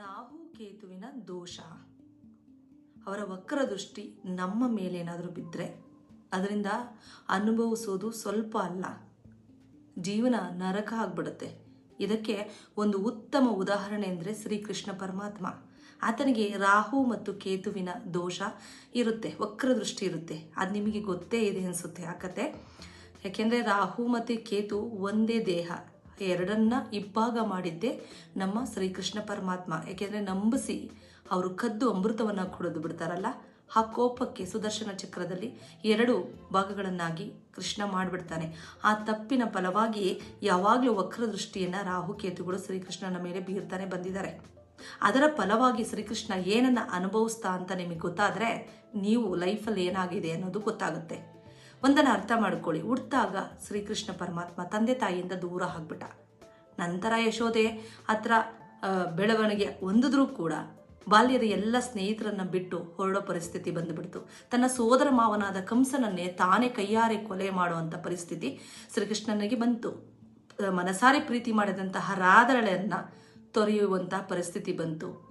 ರಾಹು ಕೇತುವಿನ ದೋಷ. ಅವರ ವಕ್ರ ದೃಷ್ಟಿ ನಮ್ಮ ಮೇಲೆ ಏನಾದರೂ ಬಿದ್ದರೆ ಅದರಿಂದ ಅನುಭವಿಸೋದು ಸ್ವಲ್ಪ ಅಲ್ಲ. ಜೀವನ ನರಕ ಆಗ್ಬಿಡುತ್ತೆ. ಇದಕ್ಕೆ ಒಂದು ಉತ್ತಮ ಉದಾಹರಣೆ ಅಂದರೆ ಶ್ರೀಕೃಷ್ಣ ಪರಮಾತ್ಮ. ಆತನಿಗೆ ರಾಹು ಮತ್ತು ಕೇತುವಿನ ದೋಷ ಇರುತ್ತೆ ವಕ್ರ ದೃಷ್ಟಿ ಇರುತ್ತೆ. ಅದು ನಿಮಗೆ ಗೊತ್ತೇ ಇದೆ ಅನಿಸುತ್ತೆ ಆ ಕತೆ. ಯಾಕೆಂದರೆ ರಾಹು ಮತ್ತು ಕೇತು ಒಂದೇ ದೇಹ. ಎರಡನ್ನ ಇಬ್ಬಾಗ ಮಾಡಿದ್ದೆ ನಮ್ಮ ಶ್ರೀಕೃಷ್ಣ ಪರಮಾತ್ಮ. ಯಾಕೆಂದ್ರೆ ನಂಬಿಸಿ ಅವರು ಕದ್ದು ಅಮೃತವನ್ನು ಕುಡಿದು ಬಿಡ್ತಾರಲ್ಲ, ಆ ಕೋಪಕ್ಕೆ ಸುದರ್ಶನ ಚಕ್ರದಲ್ಲಿ ಎರಡು ಭಾಗಗಳನ್ನಾಗಿ ಕೃಷ್ಣ ಮಾಡಿಬಿಡ್ತಾನೆ. ಆ ತಪ್ಪಿನ ಫಲವಾಗಿ ಯಾವಾಗಲೂ ವಕ್ರ ರಾಹುಕೇತುಗಳು ರಾಹು ಕೇತುಗಳು ಶ್ರೀಕೃಷ್ಣನ ಮೇಲೆ ಬೀರ್ತಾನೆ ಬಂದಿದ್ದಾರೆ. ಅದರ ಫಲವಾಗಿ ಶ್ರೀಕೃಷ್ಣ ಏನನ್ನು ಅನುಭವಿಸ್ತಾ ಅಂತ ನಿಮಗೆ ಗೊತ್ತಾದರೆ ನೀವು ಲೈಫಲ್ಲಿ ಏನಾಗಿದೆ ಅನ್ನೋದು ಗೊತ್ತಾಗುತ್ತೆ. ಒಂದನ್ನು ಅರ್ಥ ಮಾಡ್ಕೊಳ್ಳಿ. ಹುಟ್ಟಿದಾಗ ಶ್ರೀಕೃಷ್ಣ ಪರಮಾತ್ಮ ತಂದೆ ತಾಯಿಯಿಂದ ದೂರ ಆಗ್ಬಿಟ್ಟ. ನಂತರ ಯಶೋದೆ ಹತ್ರ ಬೆಳವಣಿಗೆ ಹೊಂದಿದ್ರೂ ಕೂಡ ಬಾಲ್ಯದ ಎಲ್ಲ ಸ್ನೇಹಿತರನ್ನ ಬಿಟ್ಟು ಹೊರಡೋ ಪರಿಸ್ಥಿತಿ ಬಂದುಬಿಡ್ತು. ತನ್ನ ಸೋದರ ಮಾವನಾದ ಕಂಸನನ್ನೇ ತಾನೇ ಕೈಯಾರೆ ಕೊಲೆ ಮಾಡುವಂಥ ಪರಿಸ್ಥಿತಿ ಶ್ರೀಕೃಷ್ಣನಿಗೆ ಬಂತು. ಮನಸಾರೆ ಪ್ರೀತಿ ಮಾಡಿದಂತಹ ರಾಧಳೆಯನ್ನ ತೊರೆಯುವಂತಹ ಪರಿಸ್ಥಿತಿ ಬಂತು.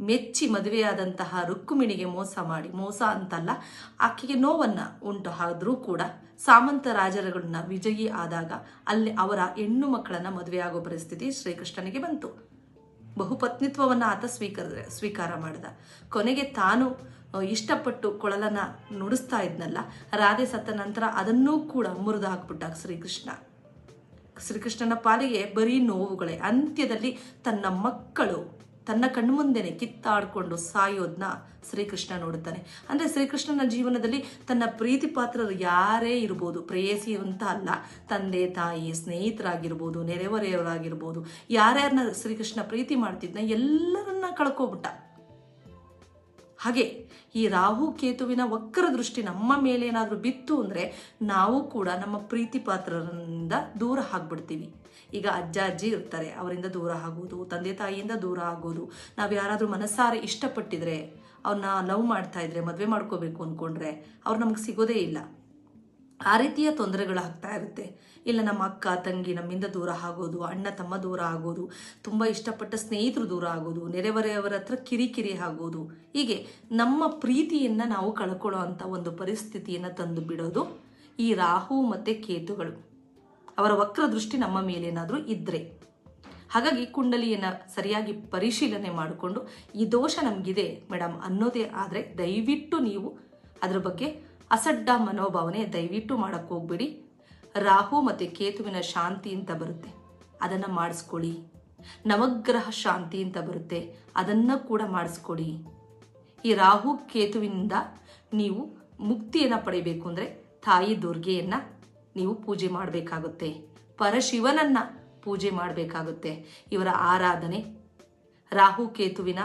ಮೆಚ್ಚಿ ಮದುವೆಯಾದಂತಹ ರುಕ್ಕುಮಿಣಿಗೆ ಮೋಸ ಮಾಡಿ, ಮೋಸ ಅಂತಲ್ಲ, ಆಕೆಗೆ ನೋವನ್ನು ಉಂಟು ಆದರೂ ಕೂಡ ಸಾಮಂತ ರಾಜರುಗಳನ್ನ ವಿಜಯಿ ಆದಾಗ ಅಲ್ಲಿ ಅವರ ಹೆಣ್ಣು ಮಕ್ಕಳನ್ನ ಮದುವೆಯಾಗೋ ಪರಿಸ್ಥಿತಿ ಶ್ರೀಕೃಷ್ಣನಿಗೆ ಬಂತು. ಬಹುಪತ್ನಿತ್ವವನ್ನು ಆತ ಸ್ವೀಕಾರ ಸ್ವೀಕಾರ ಮಾಡಿದ. ಕೊನೆಗೆ ತಾನು ಇಷ್ಟಪಟ್ಟು ಕೊಳಲನ್ನ ನುಡಿಸ್ತಾ ಇದ್ನಲ್ಲ, ರಾಧೆ ಸತ್ತ ನಂತರ ಅದನ್ನೂ ಕೂಡ ಮುರಿದು ಹಾಕ್ಬಿಟ್ಟ ಶ್ರೀಕೃಷ್ಣ. ಶ್ರೀಕೃಷ್ಣನ ಪಾಲಿಗೆ ಬರೀ ನೋವುಗಳೇ, ಅಂತ್ಯದಲ್ಲಿ ತನ್ನ ಮಕ್ಕಳು ತನ್ನ ಕಣ್ಮುಂದೆನೆ ಕಿತ್ತಾಡ್ಕೊಂಡು ಸಾಯೋದನ್ನ ಶ್ರೀಕೃಷ್ಣ ನೋಡುತ್ತಾನೆ. ಅಂದರೆ ಶ್ರೀಕೃಷ್ಣನ ಜೀವನದಲ್ಲಿ ತನ್ನ ಪ್ರೀತಿ ಪಾತ್ರರು ಯಾರೇ ಇರ್ಬೋದು ಪ್ರೇಯಸಿ ಅಂತ ಅಲ್ಲ, ತಂದೆ ತಾಯಿ ಸ್ನೇಹಿತರಾಗಿರ್ಬೋದು, ನೆರೆಹೊರೆಯವರಾಗಿರ್ಬೋದು ಯಾರ್ಯಾರನ್ನ ಶ್ರೀಕೃಷ್ಣ ಪ್ರೀತಿ ಮಾಡ್ತಿದ್ನ ಎಲ್ಲರನ್ನ ಕಳ್ಕೊಬಿಟ್ಟ. ಹಾಗೆ ಈ ರಾಹು ಕೇತುವಿನ ವಕ್ರ ದೃಷ್ಟಿ ನಮ್ಮ ಮೇಲೆ ಏನಾದರೂ ಬಿತ್ತು ಅಂದರೆ ನಾವು ಕೂಡ ನಮ್ಮ ಪ್ರೀತಿ ಪಾತ್ರರಿಂದ ದೂರ ಆಗ್ಬಿಡ್ತೀವಿ. ಈಗ ಅಜ್ಜ, ಅಜ್ಜಿ ಇರ್ತಾರೆ, ಅವರಿಂದ ದೂರ ಆಗೋದು, ತಂದೆ, ತಾಯಿಯಿಂದ ದೂರ ಆಗೋದು. ನಾವು ಯಾರಾದರೂ ಮನಸ್ಸಾರೆ ಇಷ್ಟಪಟ್ಟಿದ್ರೆ ಅವ್ರನ್ನ ಲವ್ ಮಾಡ್ತಾ ಇದ್ರೆ, ಮದುವೆ ಮಾಡ್ಕೋಬೇಕು ಅಂದ್ಕೊಂಡ್ರೆ ಅವ್ರು ನಮಗೆ ಸಿಗೋದೇ ಇಲ್ಲ. ಆ ರೀತಿಯ ತೊಂದರೆಗಳು ಆಗ್ತಾ ಇರುತ್ತೆ. ಇಲ್ಲ, ನಮ್ಮ ಅಕ್ಕ, ತಂಗಿ ನಮ್ಮಿಂದ ದೂರ ಆಗೋದು, ಅಣ್ಣ ತಮ್ಮ ದೂರ ಆಗೋದು, ತುಂಬ ಇಷ್ಟಪಟ್ಟ ಸ್ನೇಹಿತರು ದೂರ ಆಗೋದು, ನೆರೆಹೊರೆಯವರ ಹತ್ರ ಕಿರಿಕಿರಿ ಆಗೋದು, ಹೀಗೆ ನಮ್ಮ ಪ್ರೀತಿಯನ್ನು ನಾವು ಕಳ್ಕೊಳ್ಳೋ ಅಂಥ ಒಂದು ಪರಿಸ್ಥಿತಿಯನ್ನು ತಂದು ಬಿಡೋದು ಈ ರಾಹು ಮತ್ತು ಕೇತುಗಳು. ಅವರ ವಕ್ರ ದೃಷ್ಟಿ ನಮ್ಮ ಮೇಲೇನಾದರೂ ಇದ್ದರೆ ಹಾಗಾಗಿ ಕುಂಡಲಿಯನ್ನು ಸರಿಯಾಗಿ ಪರಿಶೀಲನೆ ಮಾಡಿಕೊಂಡು ಈ ದೋಷ ನಮಗಿದೆ ಮೇಡಮ್ ಅನ್ನೋದೇ ಆದರೆ ದಯವಿಟ್ಟು ನೀವು ಅದರ ಬಗ್ಗೆ ಅಸಡ್ಡ ಮನೋಭಾವನೆ ದಯವಿಟ್ಟು ಮಾಡಕ್ಕೆ ಹೋಗ್ಬೇಡಿ. ರಾಹು ಮತ್ತು ಕೇತುವಿನ ಶಾಂತಿ ಅಂತ ಬರುತ್ತೆ. ಅದನ್ನು ಮಾಡಿಸ್ಕೊಳ್ಳಿ. ನವಗ್ರಹ ಶಾಂತಿ ಅಂತ ಬರುತ್ತೆ. ಅದನ್ನು ಕೂಡ ಮಾಡಿಸ್ಕೊಡಿ ಈ ರಾಹು ಕೇತುವಿನಿಂದ ನೀವು ಮುಕ್ತಿಯನ್ನು ಪಡೆಯಬೇಕು ಅಂದರೆ ತಾಯಿ ದುರ್ಗೆಯನ್ನು ನೀವು ಪೂಜೆ ಮಾಡಬೇಕಾಗುತ್ತೆ. ಪರಶಿವನನ್ನು ಪೂಜೆ ಮಾಡಬೇಕಾಗುತ್ತೆ. ಇವರ ಆರಾಧನೆ. ರಾಹು ಕೇತುವಿನ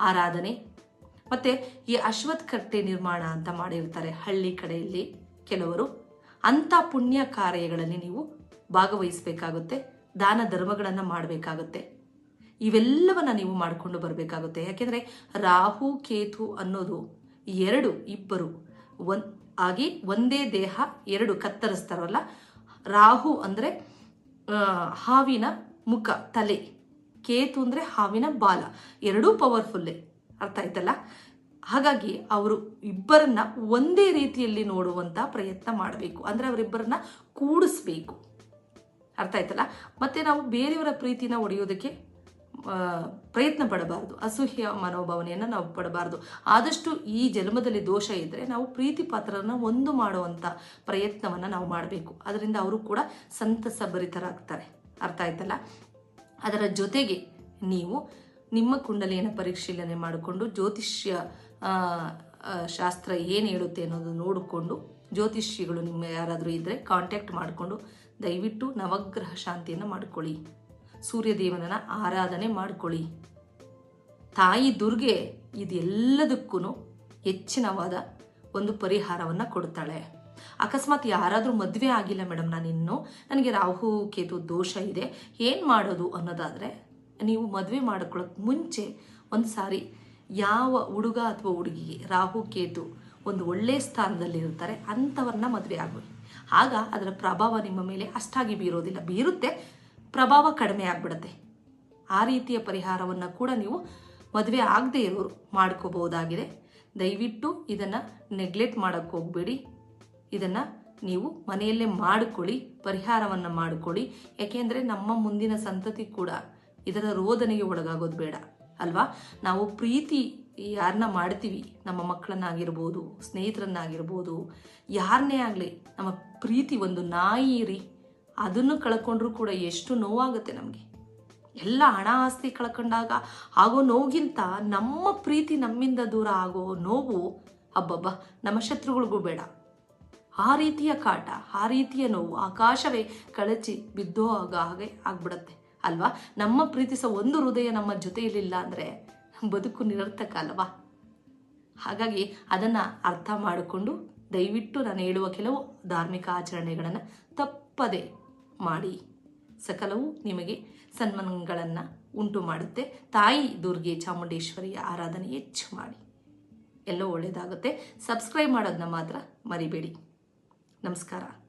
ಆರಾಧನೆ. ಮತ್ತು ಈ ಅಶ್ವತ್ ಕಟ್ಟೆ ನಿರ್ಮಾಣ ಅಂತ ಮಾಡಿರ್ತಾರೆ ಹಳ್ಳಿ ಕಡೆಯಲ್ಲಿ ಕೆಲವರು. ಅಂಥ ಪುಣ್ಯ ಕಾರ್ಯಗಳಲ್ಲಿ ನೀವು ಭಾಗವಹಿಸಬೇಕಾಗುತ್ತೆ, ದಾನ ಧರ್ಮಗಳನ್ನು ಮಾಡಬೇಕಾಗುತ್ತೆ. ಇವೆಲ್ಲವನ್ನ ನೀವು ಮಾಡಿಕೊಂಡು ಬರಬೇಕಾಗುತ್ತೆ. ಯಾಕೆಂದರೆ ರಾಹು, ಕೇತು ಅನ್ನೋದು ಎರಡು ಇಬ್ಬರು ಒನ್, ಆಗಿ ಒಂದೇ ದೇಹ, ಎರಡು ಕತ್ತರಿಸ್ತಾರಲ್ಲ, ರಾಹು ಅಂದರೆ ಹಾವಿನ ಮುಖ, ತಲೆ. ಕೇತು ಅಂದರೆ ಹಾವಿನ ಬಾಲ. ಎರಡೂ ಪವರ್ಫುಲ್ಲೇ ಅರ್ಥ ಆಯ್ತಲ್ಲ? ಹಾಗಾಗಿ ಅವರು ಇಬ್ಬರನ್ನ ಒಂದೇ ರೀತಿಯಲ್ಲಿ ನೋಡುವಂಥ ಪ್ರಯತ್ನ ಮಾಡಬೇಕು. ಅಂದರೆ ಅವರಿಬ್ಬರನ್ನ ಕೂಡಿಸ್ಬೇಕು. ಅರ್ಥ ಆಯ್ತಲ್ಲ? ಮತ್ತೆ ನಾವು ಬೇರೆಯವರ ಪ್ರೀತಿನ ಒಡೆಯೋದಕ್ಕೆ ಪ್ರಯತ್ನ ಪಡಬಾರ್ದು. ಅಸೂಹ್ಯ ಮನೋಭಾವನೆಯನ್ನು ನಾವು ಪಡಬಾರ್ದು. ಆದಷ್ಟು ಈ ಜನ್ಮದಲ್ಲಿ ದೋಷ ಇದ್ದರೆ ನಾವು ಪ್ರೀತಿ ಪಾತ್ರರನ್ನ ಒಂದು ಮಾಡುವಂಥ ಪ್ರಯತ್ನವನ್ನು ನಾವು ಮಾಡಬೇಕು. ಅದರಿಂದ ಅವರು ಕೂಡ ಸಂತಸ ಭರಿತರಾಗ್ತಾರೆ ಅರ್ಥ ಆಯ್ತಲ್ಲ? ಅದರ ಜೊತೆಗೆ ನೀವು ನಿಮ್ಮ ಕುಂಡಲಿಯನ್ನು ಪರಿಶೀಲನೆ ಮಾಡಿಕೊಂಡು ಜ್ಯೋತಿಷ್ಯ ಶಾಸ್ತ್ರ ಏನು ಹೇಳುತ್ತೆ ಅನ್ನೋದು ನೋಡಿಕೊಂಡು ಜ್ಯೋತಿಷಿಗಳು ನಿಮ್ಮ ಯಾರಾದರೂ ಇದ್ದರೆ ಕಾಂಟ್ಯಾಕ್ಟ್ ಮಾಡಿಕೊಂಡು ದಯವಿಟ್ಟು ನವಗ್ರಹ ಶಾಂತಿಯನ್ನು ಮಾಡಿಕೊಳ್ಳಿ. ಸೂರ್ಯದೇವನನ್ನ ಆರಾಧನೆ ಮಾಡಿಕೊಳ್ಳಿ. ತಾಯಿ ದುರ್ಗೆ ಇದೆಲ್ಲದಕ್ಕೂ ಹೆಚ್ಚಿನವಾದ ಒಂದು ಪರಿಹಾರವನ್ನು ಕೊಡ್ತಾಳೆ. ಅಕಸ್ಮಾತ್ ಯಾರಾದರೂ ಮದುವೆ ಆಗಿಲ್ಲ ಮೇಡಮ್ ನಾನು ಇನ್ನೂ ನನಗೆ ರಾಹು, ಕೇತು ದೋಷ ಇದೆ. ಏನು ಮಾಡೋದು ಅನ್ನೋದಾದರೆ ನೀವು ಮದುವೆ ಮಾಡ್ಕೊಳ್ಳೋಕೆ ಮುಂಚೆ ಒಂದು ಸಾರಿ ಯಾವ ಹುಡುಗ ಅಥವಾ ಹುಡುಗಿಗೆ ರಾಹು, ಕೇತು ಒಂದು ಒಳ್ಳೆಯ ಸ್ಥಾನದಲ್ಲಿ ಇರ್ತಾರೆ, ಅಂಥವ್ರನ್ನ ಮದುವೆ ಆಗಬೇಕು ಆಗ ಅದರ ಪ್ರಭಾವ ನಿಮ್ಮ ಮೇಲೆ ಅಷ್ಟಾಗಿ ಬೀರೋದಿಲ್ಲ. ಬೀರುತ್ತೆ, ಪ್ರಭಾವ ಕಡಿಮೆ ಆಗಿಬಿಡುತ್ತೆ. ಆ ರೀತಿಯ ಪರಿಹಾರವನ್ನು ಕೂಡ ನೀವು ಮದುವೆ ಆಗದೇ ಇರೋರು ಮಾಡ್ಕೋಬಹುದಾಗಿದೆ. ದಯವಿಟ್ಟು ಇದನ್ನು ನೆಗ್ಲೆಕ್ಟ್ ಮಾಡೋಕ್ಕೆ ಹೋಗಬೇಡಿ. ಇದನ್ನು ನೀವು ಮನೆಯಲ್ಲೇ ಮಾಡಿಕೊಳ್ಳಿ, ಪರಿಹಾರವನ್ನು ಮಾಡಿಕೊಳ್ಳಿ. ಯಾಕೆಂದರೆ ನಮ್ಮ ಮುಂದಿನ ಸಂತತಿ ಕೂಡ ಇದರ ರೋದನೆಗೆ ಒಳಗಾಗೋದು ಬೇಡ, ಅಲ್ವಾ? ನಾವು ಪ್ರೀತಿ ಯಾರನ್ನ ಮಾಡ್ತೀವಿ, ನಮ್ಮ ಮಕ್ಕಳನ್ನಾಗಿರ್ಬೋದು, ಸ್ನೇಹಿತರನ್ನಾಗಿರ್ಬೋದು ಯಾರನ್ನೇ ಆಗಲಿ ನಮ್ಮ ಪ್ರೀತಿ ಒಂದು ನಾಯಿ ರೀ. ಅದನ್ನು ಕಳ್ಕೊಂಡ್ರೂ ಕೂಡ ಎಷ್ಟು ನೋವಾಗುತ್ತೆ ನಮಗೆ. ಎಲ್ಲ ಹಣ ಆಸ್ತಿ ಕಳ್ಕೊಂಡಾಗ ಆಗೋ ನೋವಿಗಿಂತ ನಮ್ಮ ಪ್ರೀತಿ ನಮ್ಮಿಂದ ದೂರ ಆಗೋ ನೋವು, ಅಬ್ಬಬ್ಬ, ನಮ್ಮ ಶತ್ರುಗಳಿಗೂ ಬೇಡ. ಆ ರೀತಿಯ ಕಾಟ, ಆ ರೀತಿಯ ನೋವು ಆಕಾಶವೇ ಕಳಚಿ ಬಿದ್ದೋ ಆಗ ಹಾಗೆ ಆಗ್ಬಿಡತ್ತೆ. ಅಲ್ವಾ? ನಮ್ಮ ಪ್ರೀತಿಸೋ ಒಂದು ಹೃದಯ ನಮ್ಮ ಜೊತೆಯಲ್ಲಿಲ್ಲ ಅಂದರೆ ಬದುಕು ನಿರರ್ಥಕ ಅಲ್ವಾ? ಹಾಗಾಗಿ ಅದನ್ನು ಅರ್ಥ ಮಾಡಿಕೊಂಡು ದಯವಿಟ್ಟು ನಾನು ಹೇಳುವ ಕೆಲವು ಧಾರ್ಮಿಕ ಆಚರಣೆಗಳನ್ನು ತಪ್ಪದೆ ಮಾಡಿ. ಸಕಲವು ನಿಮಗೆ ಸನ್ಮಾನಗಳನ್ನು ಉಂಟು ಮಾಡುತ್ತೆ. ತಾಯಿ ದುರ್ಗೆ ಚಾಮುಂಡೇಶ್ವರಿಯ ಆರಾಧನೆ ಹೆಚ್ಚು ಮಾಡಿ. ಎಲ್ಲೋ ಒಳ್ಳೆಯದಾಗುತ್ತೆ ಸಬ್ಸ್ಕ್ರೈಬ್ ಮಾಡೋದನ್ನ ಮಾತ್ರ ಮರಿಬೇಡಿ. ನಮಸ್ಕಾರ.